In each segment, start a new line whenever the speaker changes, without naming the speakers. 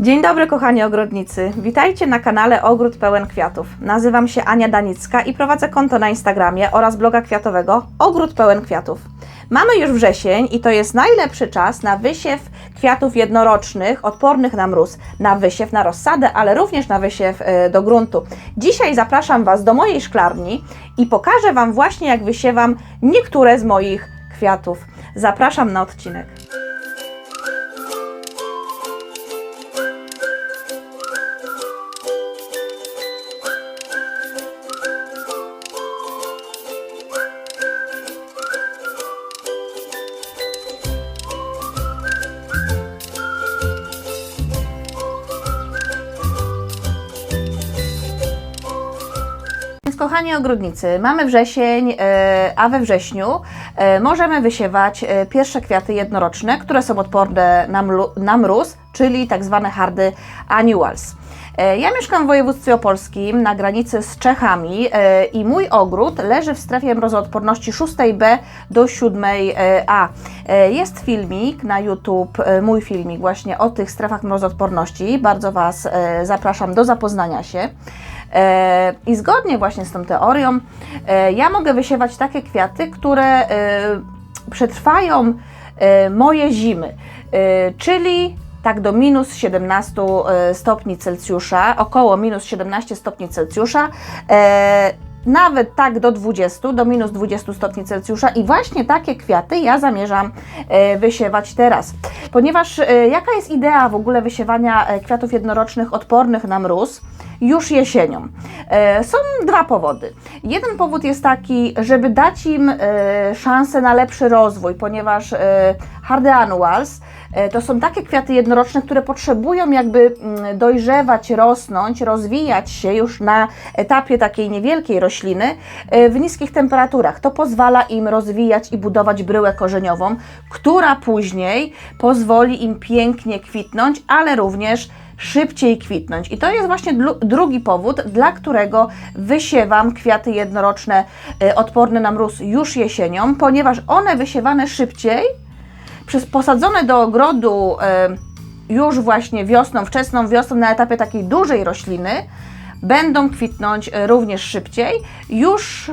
Dzień dobry kochani ogrodnicy, witajcie na kanale Ogród Pełen Kwiatów. Nazywam się Ania Danicka i prowadzę konto na Instagramie oraz bloga kwiatowego Ogród Pełen Kwiatów. Mamy już wrzesień i to jest najlepszy czas na wysiew kwiatów jednorocznych, odpornych na mróz, na wysiew, na rozsadę, ale również na wysiew e, do gruntu. Dzisiaj zapraszam Was do mojej szklarni i pokażę Wam właśnie jak wysiewam niektóre z moich kwiatów. Zapraszam na odcinek. Kochani ogrodnicy, mamy wrzesień, e, a we wrześniu e, możemy wysiewać e, pierwsze kwiaty jednoroczne, które są odporne na, mróz, czyli tak zwane hardy annuals. Ja mieszkam w województwie opolskim na granicy z Czechami i mój ogród leży w strefie mrozoodporności 6B do 7A. E, Jest filmik na YouTube, mój filmik właśnie o tych strefach mrozoodporności. Bardzo Was zapraszam do zapoznania się. E, I zgodnie właśnie z tą teorią, e, ja mogę wysiewać takie kwiaty, które e, przetrwają moje zimy, czyli tak do minus 17 e, stopni Celsjusza, około minus 17 stopni Celsjusza. e, Nawet tak do 20, do minus 20 stopni Celsjusza i właśnie takie kwiaty ja zamierzam e, wysiewać teraz. Ponieważ e, jaka jest idea w ogóle wysiewania kwiatów jednorocznych odpornych na mróz? Już jesienią. E, Są dwa powody. Jeden powód jest taki, żeby dać im e, szansę na lepszy rozwój, ponieważ e, hardy annuals to są takie kwiaty jednoroczne, które potrzebują jakby mm, dojrzewać, rosnąć, rozwijać się już na etapie takiej niewielkiej rośliny w niskich temperaturach. To pozwala im rozwijać i budować bryłę korzeniową, która później pozwoli im pięknie kwitnąć, ale również szybciej kwitnąć. I to jest właśnie drugi powód, dla którego wysiewam kwiaty jednoroczne e, odporne na mróz już jesienią, ponieważ one wysiewane szybciej, przez posadzone do ogrodu e, już właśnie wiosną, wczesną wiosną, na etapie takiej dużej rośliny, będą kwitnąć e, również szybciej. Już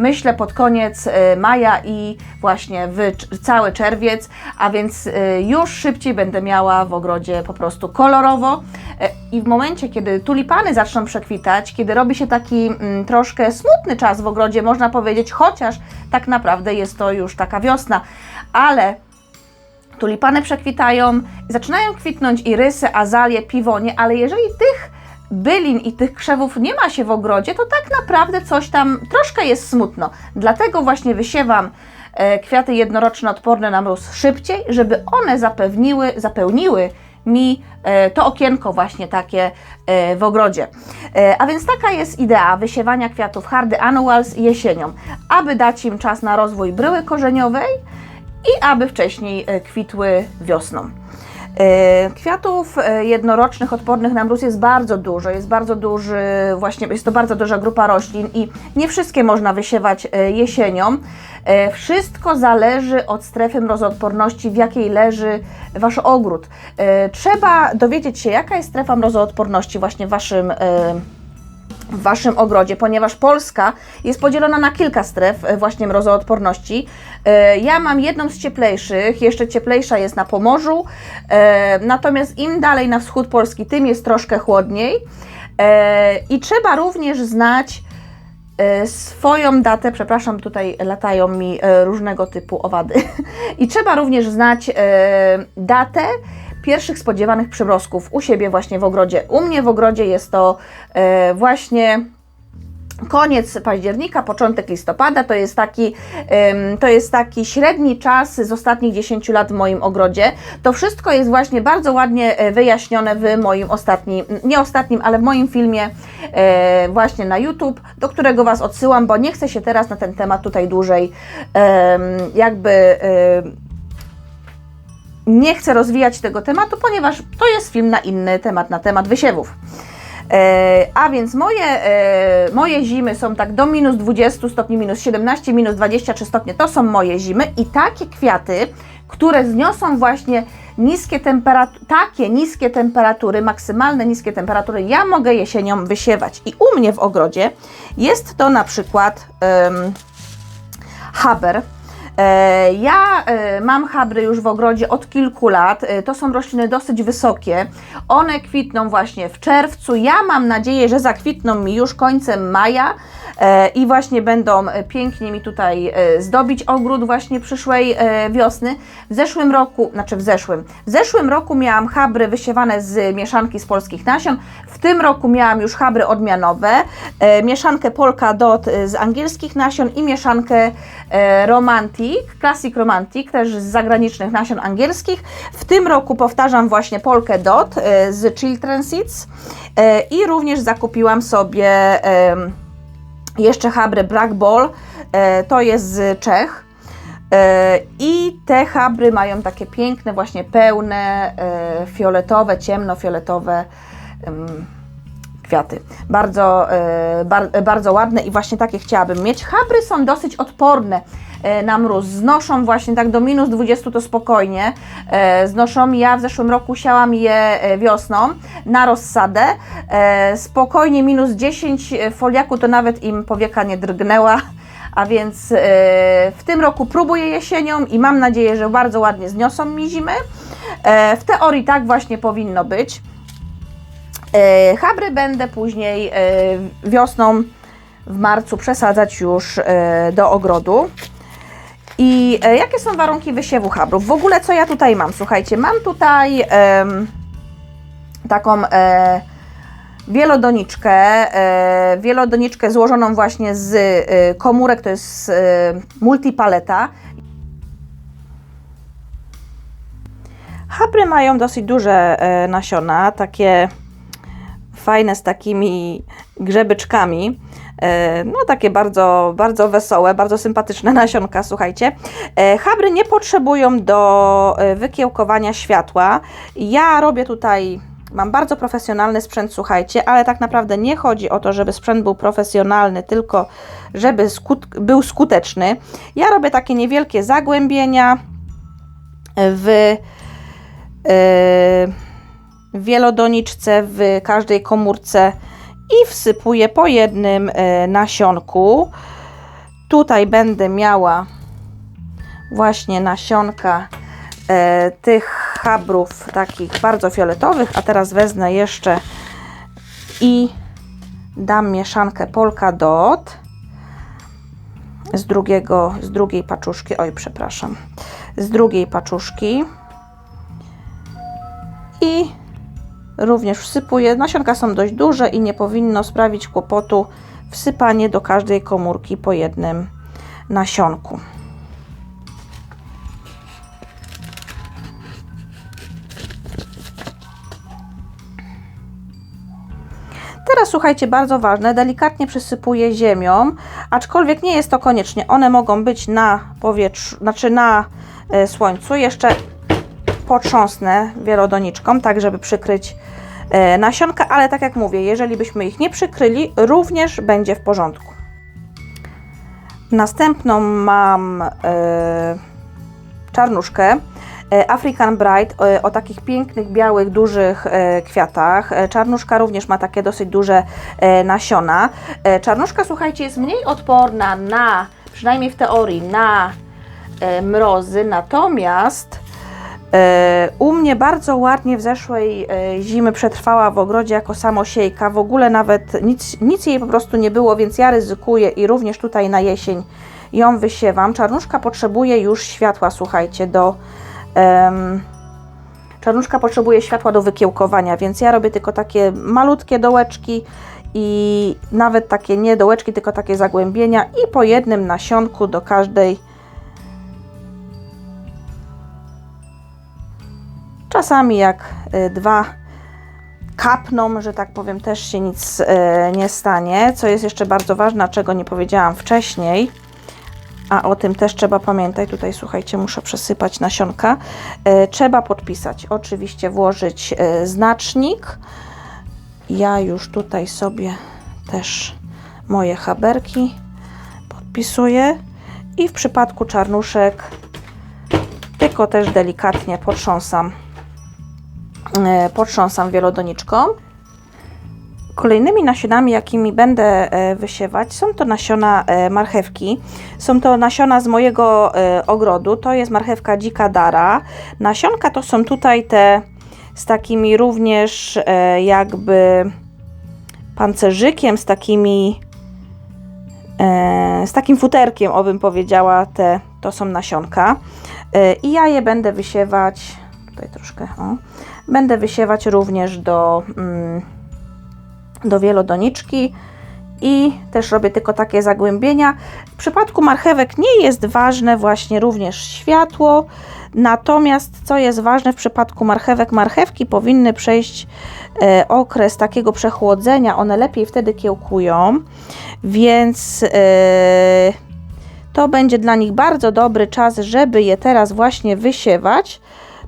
myślę pod koniec e, maja i właśnie w cały czerwiec, a więc e, już szybciej będę miała w ogrodzie po prostu kolorowo. E, I w momencie, kiedy tulipany zaczną przekwitać, kiedy robi się taki mm, troszkę smutny czas w ogrodzie, można powiedzieć, chociaż tak naprawdę jest to już taka wiosna, ale tulipany przekwitają, zaczynają kwitnąć irysy, azalie, piwonie, ale jeżeli tych bylin i tych krzewów nie ma się w ogrodzie, to tak naprawdę coś tam troszkę jest smutno. Dlatego właśnie wysiewam e, kwiaty jednoroczne odporne na mróz szybciej, żeby one zapewniły, zapełniły mi e, to okienko właśnie takie e, w ogrodzie. A więc taka jest idea wysiewania kwiatów hardy annuals jesienią, aby dać im czas na rozwój bryły korzeniowej, i aby wcześniej kwitły wiosną. E, Kwiatów e, jednorocznych odpornych na mróz jest bardzo dużo, jest bardzo duży, właśnie jest to bardzo duża grupa roślin i nie wszystkie można wysiewać e, jesienią. Wszystko zależy od strefy mrozoodporności, w jakiej leży Wasz ogród. Trzeba dowiedzieć się, jaka jest strefa mrozoodporności właśnie w Waszym w Waszym ogrodzie, ponieważ Polska jest podzielona na kilka stref e, właśnie mrozoodporności. E, Ja mam jedną z cieplejszych, jeszcze cieplejsza jest na Pomorzu, e, natomiast im dalej na wschód Polski, tym jest troszkę chłodniej. I trzeba również znać swoją datę, przepraszam, tutaj latają mi różnego typu owady. I trzeba również znać datę pierwszych spodziewanych przymrozków u siebie właśnie w ogrodzie. U mnie w ogrodzie jest to e, właśnie koniec października, początek listopada, to jest taki, to jest taki średni czas z ostatnich 10 lat w moim ogrodzie. To wszystko jest właśnie bardzo ładnie e, wyjaśnione w moim ostatnim, nie ostatnim, ale w moim filmie e, właśnie na YouTube, do którego Was odsyłam, bo nie chcę się teraz na ten temat tutaj dłużej jakby nie chcę rozwijać tego tematu, ponieważ to jest film na inny temat, na temat wysiewów. E, a więc moje, e, moje zimy są tak do minus 20 stopni, minus 17, minus 23 stopnie. To są moje zimy i takie kwiaty, które zniosą właśnie niskie temperatury, takie niskie temperatury, maksymalne niskie temperatury, ja mogę jesienią wysiewać. I u mnie w ogrodzie jest to na przykład em, haber. E, Ja e, mam habry już w ogrodzie od kilku lat. E, To są rośliny dosyć wysokie. One kwitną właśnie w czerwcu. Ja mam nadzieję, że zakwitną mi już końcem maja i właśnie będą pięknie mi tutaj zdobić ogród właśnie przyszłej wiosny. W zeszłym roku, znaczy w zeszłym, w zeszłym roku miałam habry wysiewane z mieszanki z polskich nasion. W tym roku miałam już habry odmianowe, mieszankę Polka Dot z angielskich nasion i mieszankę Romantic, Classic Romantic, też z zagranicznych nasion angielskich. W tym roku powtarzam właśnie Polkę Dot e, z Children Seeds e, i również zakupiłam sobie jeszcze habrę Black Ball, e, to jest z Czech. I te habry mają takie piękne, właśnie pełne, fioletowe, ciemnofioletowe em, kwiaty. Bardzo, e, bar, bardzo ładne i właśnie takie chciałabym mieć. Habry są dosyć odporne e, na mróz. Znoszą właśnie tak do minus 20 to spokojnie. E, Znoszą. Ja w zeszłym roku siałam je e, wiosną na rozsadę. E, Spokojnie minus 10 foliaku to nawet im powieka nie drgnęła. A więc e, w tym roku próbuję jesienią i mam nadzieję, że bardzo ładnie zniosą mi zimy. E, W teorii tak właśnie powinno być. E, Habry będę później e, wiosną w marcu przesadzać już e, do ogrodu. I jakie są warunki wysiewu habrów? W ogóle co ja tutaj mam? Słuchajcie, mam tutaj taką wielodoniczkę, wielodoniczkę złożoną właśnie z komórek, to jest multipaleta. Habry mają dosyć duże nasiona, takie fajne z takimi grzebyczkami. E, No takie bardzo, bardzo wesołe, bardzo sympatyczne nasionka, słuchajcie. E, Habry nie potrzebują do e, wykiełkowania światła. Ja robię tutaj, mam bardzo profesjonalny sprzęt, słuchajcie, ale tak naprawdę nie chodzi o to, żeby sprzęt był profesjonalny, tylko żeby skut był skuteczny. Ja robię takie niewielkie zagłębienia w e, wielodoniczce w każdej komórce i wsypuję po jednym e, nasionku. Tutaj będę miała właśnie nasionka e, tych habrów takich bardzo fioletowych, a teraz wezmę jeszcze i dam mieszankę Polka Dot z drugiego, z drugiej paczuszki, oj przepraszam, z drugiej paczuszki również wsypuję. Nasionka są dość duże i nie powinno sprawić kłopotu wsypanie do każdej komórki po jednym nasionku. Teraz słuchajcie, bardzo ważne, delikatnie przysypuję ziemią, aczkolwiek nie jest to koniecznie. One mogą być na powietrzu, znaczy na e, słońcu. Jeszcze potrząsnę wielodoniczką, tak żeby przykryć e, nasionka, ale tak jak mówię, jeżeli byśmy ich nie przykryli, również będzie w porządku. Następną mam e, czarnuszkę. e, African Bright o takich pięknych, białych, dużych kwiatach. Czarnuszka również ma takie dosyć duże nasiona. Czarnuszka, słuchajcie, jest mniej odporna na, przynajmniej w teorii, na mrozy, natomiast U mnie bardzo ładnie w zeszłej e, zimy przetrwała w ogrodzie jako samosiejka. W ogóle nawet nic, nic jej po prostu nie było, więc ja ryzykuję i również tutaj na jesień ją wysiewam. Czarnuszka potrzebuje już światła, słuchajcie, do. em, czarnuszka potrzebuje światła do wykiełkowania, więc ja robię tylko takie malutkie dołeczki i nawet takie nie dołeczki, tylko takie zagłębienia i po jednym nasionku do każdej Czasami jak y, dwa kapną, że tak powiem, też się nic y, nie stanie. Co jest jeszcze bardzo ważne, czego nie powiedziałam wcześniej, a o tym też trzeba pamiętać. Tutaj słuchajcie, muszę przesypać nasionka. Y, Trzeba podpisać, oczywiście włożyć znacznik. Ja już tutaj sobie też moje haberki podpisuję i w przypadku czarnuszek tylko też delikatnie potrząsam potrząsam wielodoniczką. Kolejnymi nasionami, jakimi będę e, wysiewać, są to nasiona e, marchewki. Są to nasiona z mojego e, ogrodu. To jest marchewka dzika dara. Nasionka to są tutaj te z takimi również e, jakby pancerzykiem, z takimi e, z takim futerkiem, obym powiedziała, te to są nasionka. E, I ja je będę wysiewać, tutaj troszkę, o, będę wysiewać również do, mm, do wielodoniczki i też robię tylko takie zagłębienia. W przypadku marchewek nie jest ważne właśnie również światło, natomiast co jest ważne w przypadku marchewek, marchewki powinny przejść e, okres takiego przechłodzenia, one lepiej wtedy kiełkują, więc e, to będzie dla nich bardzo dobry czas, żeby je teraz właśnie wysiewać,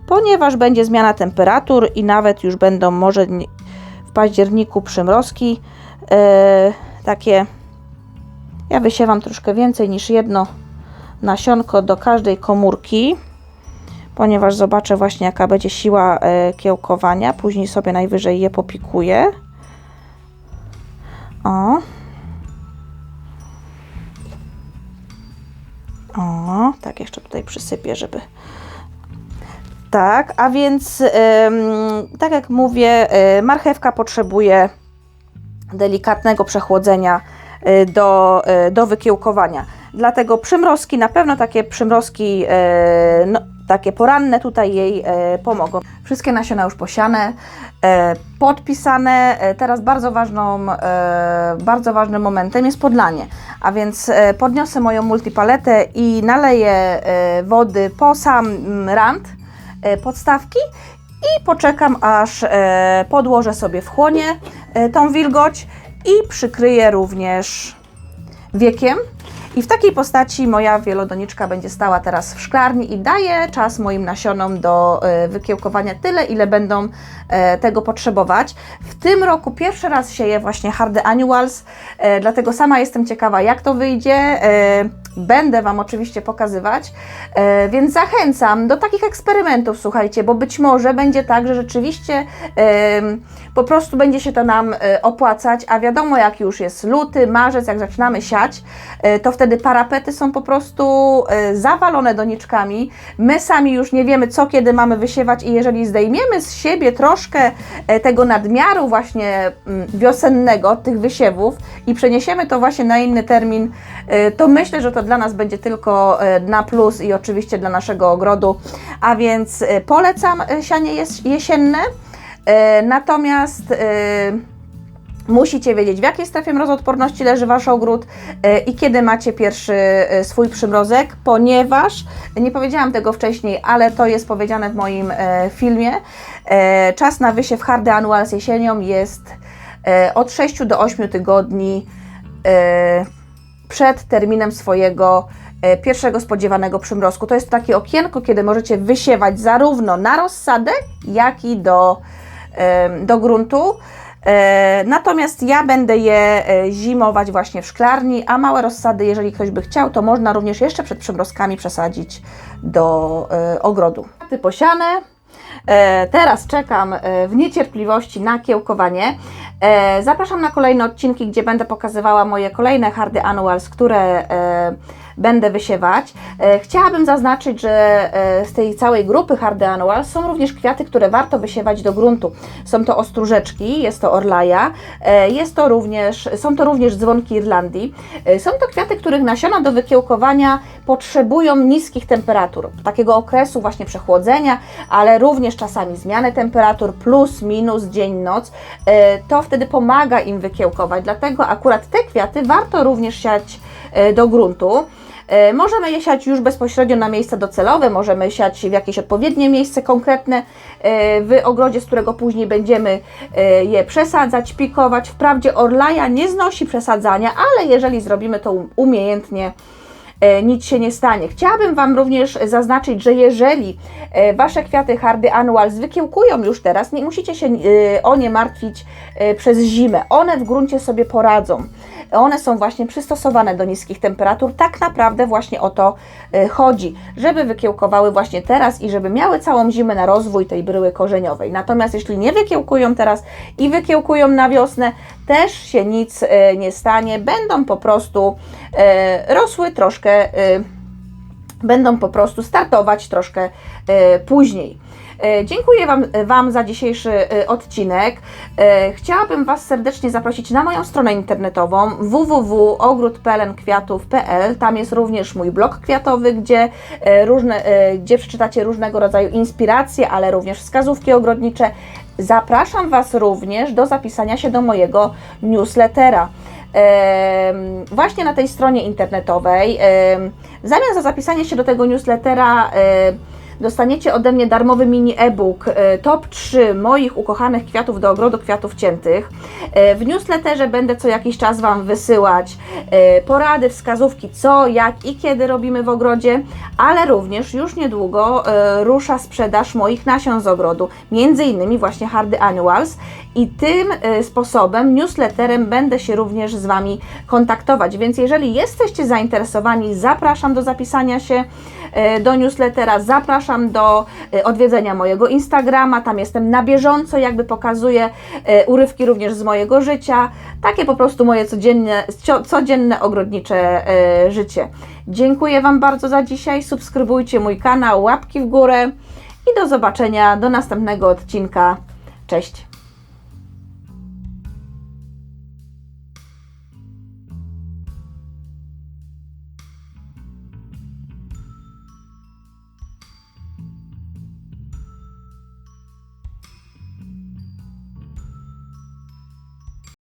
ponieważ będzie zmiana temperatur i nawet już będą może w październiku przymrozki. e, takie, ja wysiewam troszkę więcej niż jedno nasionko do każdej komórki, ponieważ zobaczę właśnie jaka będzie siła e, kiełkowania. Później sobie najwyżej je popikuję. O. O, tak jeszcze tutaj przysypię, żeby. Tak, a więc tak jak mówię, e, marchewka potrzebuje delikatnego przechłodzenia e, do, e, do wykiełkowania. Dlatego przymrozki, na pewno takie przymrozki, no, takie poranne tutaj jej pomogą. Wszystkie nasiona już posiane, podpisane. Teraz bardzo, ważną, bardzo ważnym momentem jest podlanie. A więc podniosę moją multipaletę i naleję wody po sam mm, rand e, podstawki i poczekam aż e, podłożę sobie wchłonie e, tą wilgoć i przykryję również wiekiem. I w takiej postaci moja wielodoniczka będzie stała teraz w szklarni i daje czas moim nasionom do e, wykiełkowania tyle, ile będą e, tego potrzebować. W tym roku pierwszy raz sieję właśnie Hardy Annuals, e, dlatego sama jestem ciekawa, jak to wyjdzie. Będę Wam oczywiście pokazywać, więc zachęcam do takich eksperymentów, słuchajcie, bo być może będzie tak, że rzeczywiście po prostu będzie się to nam e, opłacać, a wiadomo, jak już jest luty, marzec, jak zaczynamy siać, e, to wtedy parapety są po prostu e, zawalone doniczkami. My sami już nie wiemy, co kiedy mamy wysiewać, i jeżeli zdejmiemy z siebie troszkę tego nadmiaru, właśnie mm, wiosennego, tych wysiewów, i przeniesiemy to właśnie na inny termin, to myślę, że to dla nas będzie tylko na plus i oczywiście dla naszego ogrodu. A więc polecam sianie jes- jesienne. E, Natomiast e, musicie wiedzieć, w jakiej strefie mrozoodporności leży Wasz ogród e, i kiedy macie pierwszy swój przymrozek, ponieważ, nie powiedziałam tego wcześniej, ale to jest powiedziane w moim filmie, czas na wysiew hardy annuals jesienią jest od 6 do 8 tygodni przed terminem swojego pierwszego spodziewanego przymrozku. To jest takie okienko, kiedy możecie wysiewać zarówno na rozsadę, jak i do, do gruntu. E, Natomiast ja będę je e, zimować właśnie w szklarni, a małe rozsady, jeżeli ktoś by chciał, to można również jeszcze przed przymrozkami przesadzić do e, ogrodu. Ty posiane. Teraz czekam w niecierpliwości na kiełkowanie. Zapraszam na kolejne odcinki, gdzie będę pokazywała moje kolejne hardy annuals, które będę wysiewać. E, Chciałabym zaznaczyć, że e, z tej całej grupy hardy annuals są również kwiaty, które warto wysiewać do gruntu. Są to ostróżeczki, jest to orlaja, e, jest to również, są to również dzwonki Irlandii. Są to kwiaty, których nasiona do wykiełkowania potrzebują niskich temperatur, takiego okresu właśnie przechłodzenia, ale również czasami zmiany temperatur plus, minus, dzień, noc. To wtedy pomaga im wykiełkować, dlatego akurat te kwiaty warto również siać do gruntu. E, Możemy je siać już bezpośrednio na miejsca docelowe, możemy siać w jakieś odpowiednie miejsce konkretne e, w ogrodzie, z którego później będziemy e, je przesadzać, pikować. Wprawdzie orlaja nie znosi przesadzania, ale jeżeli zrobimy to um- umiejętnie, nic się nie stanie. Chciałabym Wam również zaznaczyć, że jeżeli Wasze kwiaty Hardy Annuals wykiełkują już teraz, nie musicie się o nie martwić przez zimę. One w gruncie sobie poradzą. One są właśnie przystosowane do niskich temperatur. Tak naprawdę właśnie o to y, chodzi, żeby wykiełkowały właśnie teraz i żeby miały całą zimę na rozwój tej bryły korzeniowej. Natomiast jeśli nie wykiełkują teraz i wykiełkują na wiosnę, też się nic y, nie stanie. Będą po prostu y, rosły troszkę będą po prostu startować troszkę później. E, Dziękuję wam, wam za dzisiejszy e, odcinek. E, Chciałabym Was serdecznie zaprosić na moją stronę internetową www.ogródpelenkwiatów.pl. Tam jest również mój blog kwiatowy, gdzie, e, różne, e, gdzie przeczytacie różnego rodzaju inspiracje, ale również wskazówki ogrodnicze. Zapraszam Was również do zapisania się do mojego newslettera. Właśnie na tej stronie internetowej. em, W zamian za zapisanie się do tego newslettera e, dostaniecie ode mnie darmowy mini e-book e, top 3 moich ukochanych kwiatów do ogrodu kwiatów ciętych. E, W newsletterze będę co jakiś czas Wam wysyłać e, porady, wskazówki, co, jak i kiedy robimy w ogrodzie, ale również już niedługo rusza sprzedaż moich nasion z ogrodu, między innymi właśnie Hardy Annuals. I tym sposobem, newsletterem będę się również z Wami kontaktować, więc jeżeli jesteście zainteresowani, zapraszam do zapisania się do newslettera, zapraszam do e, odwiedzenia mojego Instagrama, tam jestem na bieżąco, jakby pokazuję e, urywki również z mojego życia, takie po prostu moje codzienne, codzienne ogrodnicze e, życie. Dziękuję Wam bardzo za dzisiaj, subskrybujcie mój kanał, łapki w górę i do zobaczenia do następnego odcinka. Cześć!